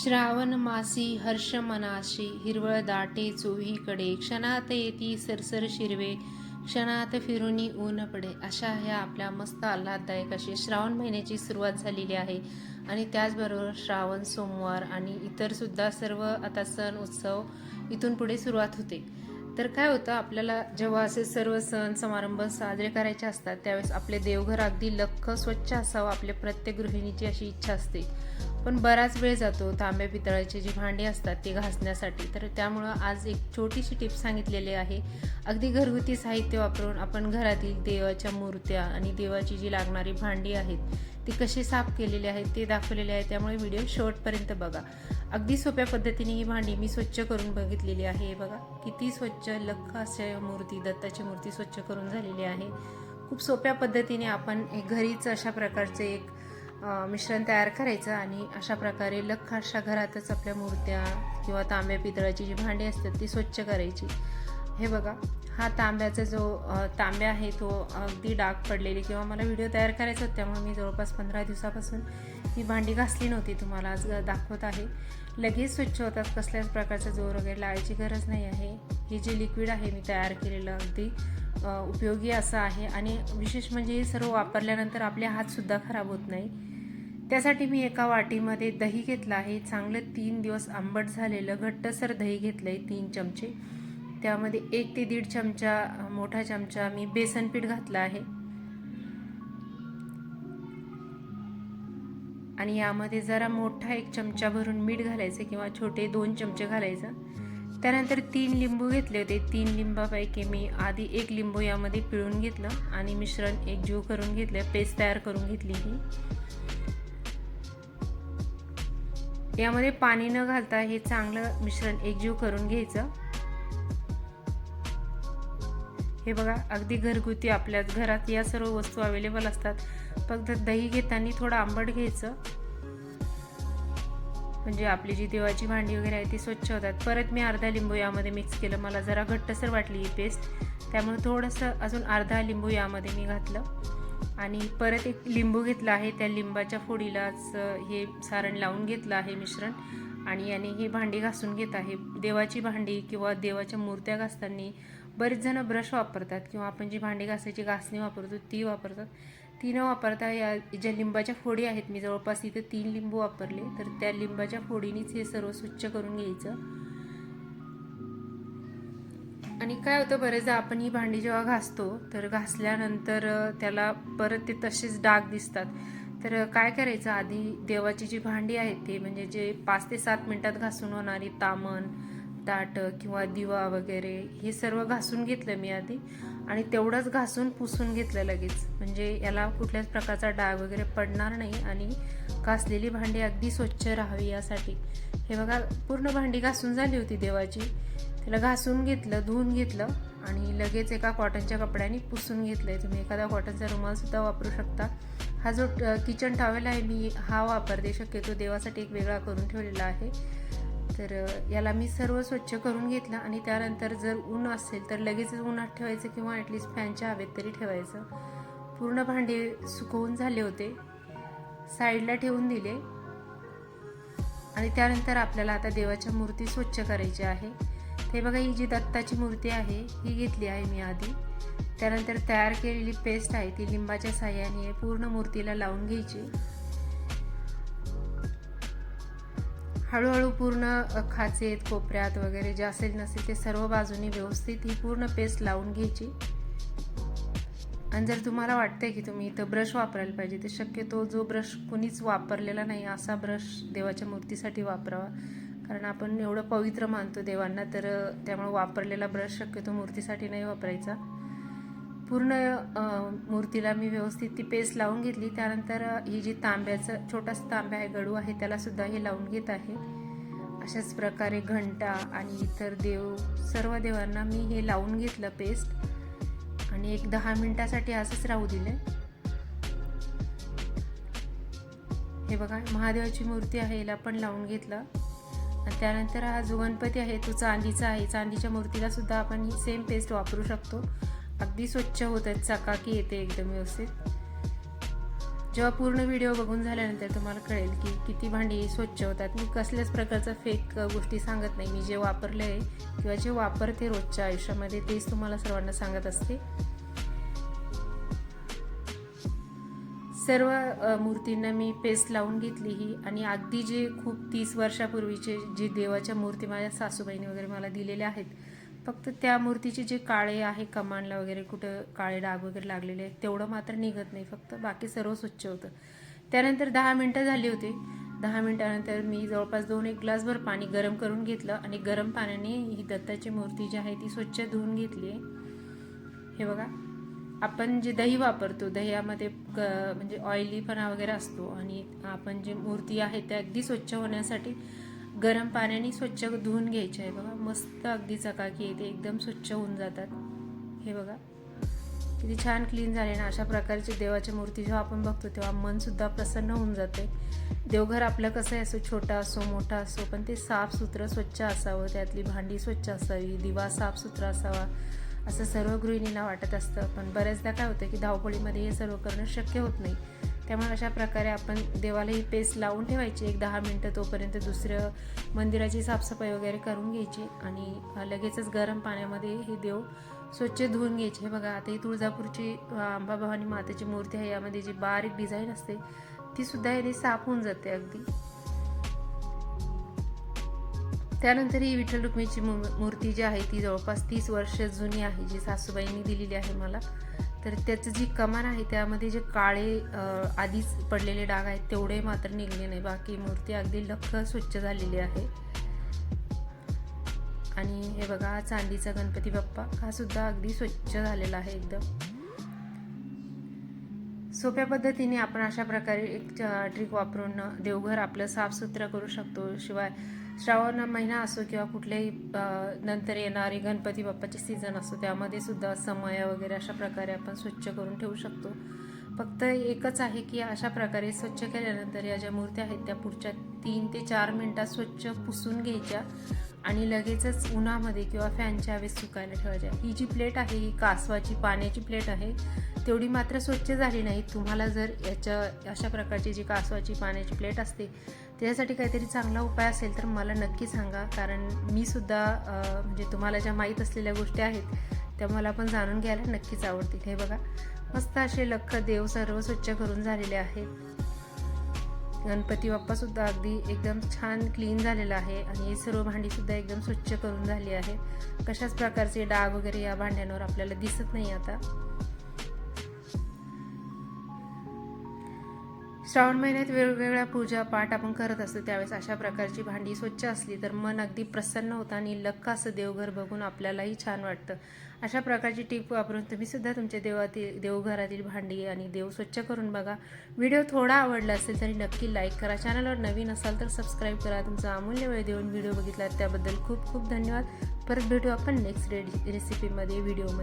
श्रावण मासी हर्ष मनाशी हिरवळ दाटे चोहीकडे क्षणात येती सरसर शिरवे क्षणात फिरुनी ऊन पडे. अशा ह्या आपल्या मस्त आल्हाददायक अशी श्रावण महिन्याची सुरुवात झालेली आहे. आणि त्याचबरोबर श्रावण सोमवार आणि इतर सुद्धा सर्व आता सण उत्सव इथून पुढे सुरुवात होते. तर काय होतं आपल्याला जेव्हा असे सर्व सण समारंभ साजरे करायचे असतात त्यावेळेस आपले देवघर अगदी लख्ख स्वच्छ असावं आपल्या प्रत्येक गृहिणीची अशी इच्छा असते. पण बराच वेळ जातो तांब्या पितळाची जी भांडी असतात ती घासण्यासाठी. तर त्यामुळं आज एक छोटीशी टिप सांगितलेली आहे. अगदी घरगुती साहित्य वापरून आपण घरातील देवाच्या मूर्त्या आणि देवाची जी लागणारी भांडी आहेत ती कशी साफ केलेली आहेत ते दाखवलेले आहे. त्यामुळे व्हिडिओ शेवटपर्यंत बघा. अगदी सोप्या पद्धतीने ही भांडी मी स्वच्छ करून बघितलेली आहे. हे बघा किती स्वच्छ लख्ख अशा मूर्ती दत्ताची मूर्ती स्वच्छ करून झालेली आहे. खूप सोप्या पद्धतीने आपण एक घरीच अशा प्रकारचे एक मिश्रण तयार करायचं आणि अशा प्रकारे लख अशा घरातच आपल्या मूर्त्या किंवा तांब्या पितळाची जी भांडी असतात ती स्वच्छ करायची. हे बघा हा तांब्याचा जो तांब्या आहे तो अगदी डाग पडलेली किंवा मला व्हिडिओ तयार करायचा होता त्यामुळे मी जवळपास पंधरा दिवसापासून ही भांडी घासली नव्हती. तुम्हाला आज दाखवत आहे. लगेच स्वच्छ होतात कसल्याच प्रकारचा जोर वगैरे लावायची गरज नाही आहे. हे जे लिक्विड आहे मी तयार केलेलं अगदी उपयोगी असं आहे. आणि विशेष म्हणजे हे सर्व वापरल्यानंतर आपले हातसुद्धा खराब होत नाही. त्यासाठी मी एका वाटीमध्ये दही घेतलं आहे. चांगलं तीन दिवस आंबट झालेलं घट्टसर दही घेतलं आहे तीन चमचे. त्यामध्ये एक ते दीड चमचा मोठा चमचा मी बेसन पीठ घातलं आहे. आणि यामध्ये जरा मोठा एक चमचा भरून मीठ घालायचं किंवा छोटे दोन चमचे घालायचं. त्यानंतर तीन लिंबू घेतले होते. तीन लिंबापैकी मी आधी एक लिंबू यामध्ये पिळून घेतलं आणि मिश्रण एकजीव करून घेतलं पेस्ट तयार करून घेतली ही. यामध्ये पाणी न घालता हे चांगलं मिश्रण एकजीव करून घ्यायचं. हे बघा अगदी घरगुती आपल्या घरात या सर्व वस्तू अवेलेबल असतात. फक्त दही घेताना थोडं आंबट घ्यायचं. म्हणजे आपली जी देवाची भांडी वगैरे आहे ती स्वच्छ होतात. परत मी अर्धा लिंबू यामध्ये मिक्स केलं. मला जरा घट्टसर वाटली ही पेस्ट त्यामुळे थोडंसं अजून अर्धा लिंबू यामध्ये मी घातलं. आणि परत एक लिंबू घेतला आहे. त्या लिंबाच्या फोडीलाच हे सारण लावून घेतलं आहे मिश्रण आणि याने हे भांडी घासून घेत आहे. देवाची भांडी किंवा देवाच्या मूर्त्या घासताना बरेच जण ब्रश वापरतात किंवा आपण जी भांडी घासायची घासणी वापरतो ती वापरतात. ती न वापरता या ज्या लिंबाच्या फोडी आहेत मी जवळपास इथे तीन लिंबू वापरले. तर त्या लिंबाच्या फोडीनीच हे सर्व स्वच्छ करून घ्यायचं. आणि काय होतं बरेचदा आपण ही भांडी जेव्हा घासतो तर घासल्यानंतर त्याला परत ते तसेच डाग दिसतात. तर काय करायचं? आधी देवाची जी भांडी आहेत ते म्हणजे जे पाच ते सात मिनटात घासून होणारी तामण ताट किंवा दिवा वगैरे हे सर्व घासून घेतलं मी आधी. आणि तेवढंच घासून पुसून घेतलं लगेच. म्हणजे याला कुठल्याच प्रकारचा डाग वगैरे पडणार नाही आणि घासलेली भांडी अगदी स्वच्छ राहावी यासाठी. हे बघा पूर्ण भांडी घासून झाली होती देवाची. त्याला घासून घेतलं धुवून घेतलं आणि लगेच एका कॉटनच्या कपड्याने पुसून घेतलंय. तुम्ही एखादा कॉटनचा रुमालसुद्धा वापरू शकता. हा जो किचन टॉवेल आहे मी हा वापरते. शक्यतो देवासाठी एक वेगळा करून ठेवलेला आहे. तर याला मी सर्व स्वच्छ करून घेतलं आणि त्यानंतर जर ऊन असेल तर लगेचच उन्हात ठेवायचं किंवा ॲटलिस्ट फॅनच्या हवेत तरी ठेवायचं. पूर्ण भांडे सुकवून झाले होते. साईडला ठेवून दिले. आणि त्यानंतर आपल्याला आता देवाच्या मूर्ती स्वच्छ करायची आहे. हे बघा ही जी दत्ताची मूर्ती आहे ही घेतली आहे मी आधी. त्यानंतर तयार केलेली पेस्ट आहे ती लिंबाच्या साह्याने पूर्ण मूर्तीला लावून घ्यायची. हळूहळू पूर्ण खाचेत कोपऱ्यात वगैरे जे असेल नसेल ते सर्व बाजूनी व्यवस्थित ही पूर्ण पेस्ट लावून घ्यायची. आणि जर तुम्हाला वाटतंय की तुम्ही इथं ब्रश वापरायला पाहिजे तर शक्यतो जो ब्रश कुणीच वापरलेला नाही असा ब्रश देवाच्या मूर्तीसाठी वापरावा. कारण आपण एवढं पवित्र मानतो देवांना तर त्यामुळं वापरलेला ब्रश शक्यतो मूर्तीसाठी नाही वापरायचा. पूर्ण मूर्तीला मी व्यवस्थित ती पेस्ट लावून घेतली. त्यानंतर ही जी तांब्याचं छोटासा तांब्या आहे गडू आहे त्यालासुद्धा हे लावून घेत आहे. अशाच प्रकारे घंटा आणि इतर देव सर्व देवांना मी हे लावून घेतलं पेस्ट. आणि एक दहा मिनटासाठी असंच राहू दिले हे बघा महादेवाची मूर्ती आहे याला पण लावून घेतलं. आणि त्यानंतर हा जो गणपती आहे तो चांदीचा आहे. चांदीच्या मूर्तीला सुद्धा आपण ही सेम पेस्ट वापरू शकतो. अगदी स्वच्छ होत आहेत चकाकी येते एकदम व्यवस्थित. जेव्हा पूर्ण व्हिडिओ बघून झाल्यानंतर तुम्हाला कळेल की किती भांडी स्वच्छ होतात. मी कसल्याच प्रकारचं फेक गोष्टी सांगत नाही. मी जे वापरले आहे किंवा जे वापरते रोजच्या आयुष्यामध्ये तेच तुम्हाला सर्वांना सांगत असते. सर्व मूर्तींना मी पेस्ट लावून घेतली ही आणि अगदी जे खूप तीस वर्षापूर्वीचे जे देवाच्या मूर्ती माझ्या सासूबाईने वगैरे मला दिलेल्या आहेत फक्त त्या मूर्तीचे जे काळे आहे कमांडला वगैरे कुठं काळे डाग वगैरे लागलेले आहेत तेवढं मात्र निघत नाही फक्त बाकी सर्व स्वच्छ होतं. त्यानंतर दहा मिनटं झाली होती. दहा मिनटानंतर मी जवळपास दोन एक ग्लासभर पाणी गरम करून घेतलं आणि गरम पाण्याने ही दत्ताची मूर्ती जी आहे ती स्वच्छ धुवून घेतली आहे. हे बघा. आपण जे दही वापरतो दह्यामध्ये क म्हणजे ऑइलीपणा वगैरे असतो आणि आपण जे मूर्ती आहे त्या अगदी स्वच्छ होण्यासाठी गरम पाण्याने स्वच्छ धुवून घ्यायचे आहे बघा. मस्त अगदी चकाकी येते एकदम स्वच्छ होऊन जातात. हे बघा. किती छान क्लीन झाले ना. अशा प्रकारची देवाच्या मूर्ती जेव्हा आपण बघतो तेव्हा मनसुद्धा प्रसन्न होऊन जाते. देवघर आपलं कसं आहे असो छोटा असो मोठा असो पण ते साफसुथरं स्वच्छ असावं. त्यातली भांडी स्वच्छ असावी दिवा साफसुथरा असावा. असं सर्व गृहिणीला वाटत असतं. पण बऱ्याचदा काय होतं की धावपळीमध्ये हे सर्व करणं शक्य होत नाही. त्यामुळे अशा प्रकारे आपण देवाला ही पेस्ट लावून ठेवायची. एक दहा मिनटं तोपर्यंत दुसरं मंदिराची साफसफाई वगैरे करून घ्यायची आणि लगेचच गरम पाण्यामध्ये हे देव स्वच्छ धुवून घ्यायचे. हे बघा आता ही तुळजापूरची अंबाभवानी मातेची मूर्ती आहे. यामध्ये जी बारीक डिझाईन असते ती सुद्धा याने साफ होऊन जाते अगदी. त्यानंतर ही विठ्ठल रुक्मिणीची मू- मूर्ती जी आहे ती जवळपास तीस वर्ष जुनी आहे जी सासूबाईंनी दिलेली आहे मला. तर त्याचं जी कमान आहे त्यामध्ये जे काळे आधीच पडलेले डाग आहेत तेवढे मात्र निघले नाही. बाकी मूर्ती अगदी लख स्वच्छ झालेली आहे. आणि हे बघा चांदीचा गणपती बाप्पा हा सुद्धा अगदी स्वच्छ झालेला आहे एकदम. सोप्या पद्धतीने आपण अशा प्रकारे एक ट्रिक वापरून देवघर आपलं साफसुथरं करू शकतो. शिवाय श्रावण महिना असो किंवा कुठल्याही नंतर येणारे गणपती बाप्पाचे सीझन असो त्यामध्ये सुद्धा समय वगैरे अशा प्रकारे आपण स्वच्छ करून ठेवू शकतो. फक्त एकच आहे की अशा प्रकारे स्वच्छ केल्यानंतर या ज्या मूर्त्या आहेत त्या पुढच्या तीन ते चार मिनटात स्वच्छ पुसून घ्यायच्या. आणि लगेचच उन्हामध्ये किंवा फॅनच्या हवेत सुकायला ठेवायच्या. ही जी प्लेट आहे ही कासवाची पाण्याची प्लेट आहे तेवढी मात्र स्वच्छ झाली नाही. तुम्हाला जर याच्या अशा प्रकारची जी कासवाची पाण्याची प्लेट असते त्याच्यासाठी काहीतरी चांगला उपाय असेल तर मला नक्की सांगा. कारण मी सुद्धा म्हणजे तुम्हाला ज्या माहीत असलेल्या गोष्टी आहेत त्या मला पण जाणून घ्यायला नक्कीच आवडतील. हे बघा मस्त असे लख देव सर्व स्वच्छ करून झालेले आहेत. गणपती बाप्पा सुद्धा अगदी एकदम छान क्लीन झालेला आहे आणि हे सर्व भांडी सुद्धा एकदम स्वच्छ करून झाली आहे. कशाच प्रकारचे डाग वगैरे या भांड्यांवर आपल्याला दिसत नाही आता. श्रावण महिन्यात वेगवेगळ्या पूजा पाठ आपण करत असतो त्यावेळेस अशा प्रकारची भांडी स्वच्छ असली तर मन अगदी प्रसन्न होतं आणि लक्क असं देवघर बघून आपल्यालाही छान वाटतं. अशा प्रकारची टीप वापरून तुम्ही सुद्धा तुमच्या देवातील देवघरातील भांडी आणि देव स्वच्छ करून बघा. व्हिडिओ थोडा आवडला असेल तरी नक्की लाईक करा. चॅनलवर नवीन असाल तर सबस्क्राईब करा. तुमचा अमूल्य वेळ देऊन व्हिडिओ बघितला त्याबद्दल खूप खूप धन्यवाद. परत भेटू आपण नेक्स्ट रेसिपीमध्ये व्हिडिओमध्ये